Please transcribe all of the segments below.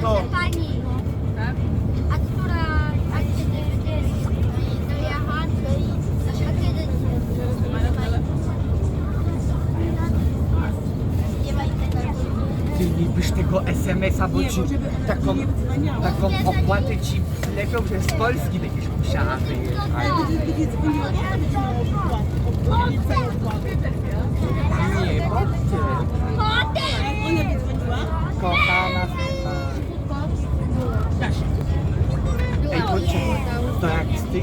to. pani, a która, a kiedy dojechać, a kiedy tego SMS-a, bo ci taką, taką opłatę ci wlepią, że z Polski będziesz musiała wyjechać. Nie,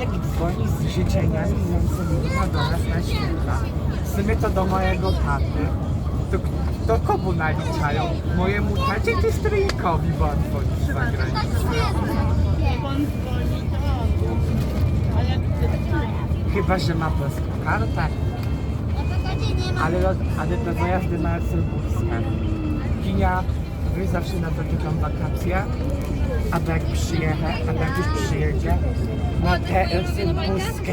jak ty jak dzwonisz z życzeniami, ja sobie do nas na święta, w sumie to do mojego taty, to, to komu naliczają? Mojemu tacie czy stryjkowi, bo on dzwoni z zagranicy? Chyba, że ma polską kartę, ale, ale do dojazdy na Sylwuskę. Kinia, wy zawsze na to czekam wakacje, a tak przyjeżdżę, a tak już przyjedzie, na królówkę.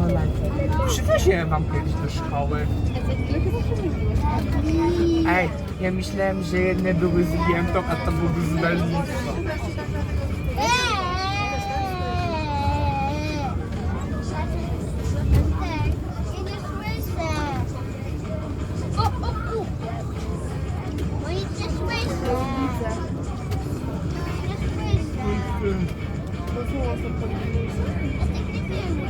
No na Przywoziłem wam kiedyś do szkoły. Ej, ja myślałem, że jedne były z Jętą, a to były z Melnicą.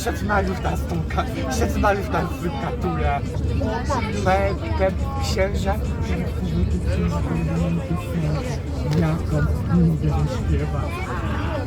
Ksiądz Mariusz nas puka, ksiądz Mariusz nas wykatuje. Pe, pe, księża. Jaką nie mogę śpiewać.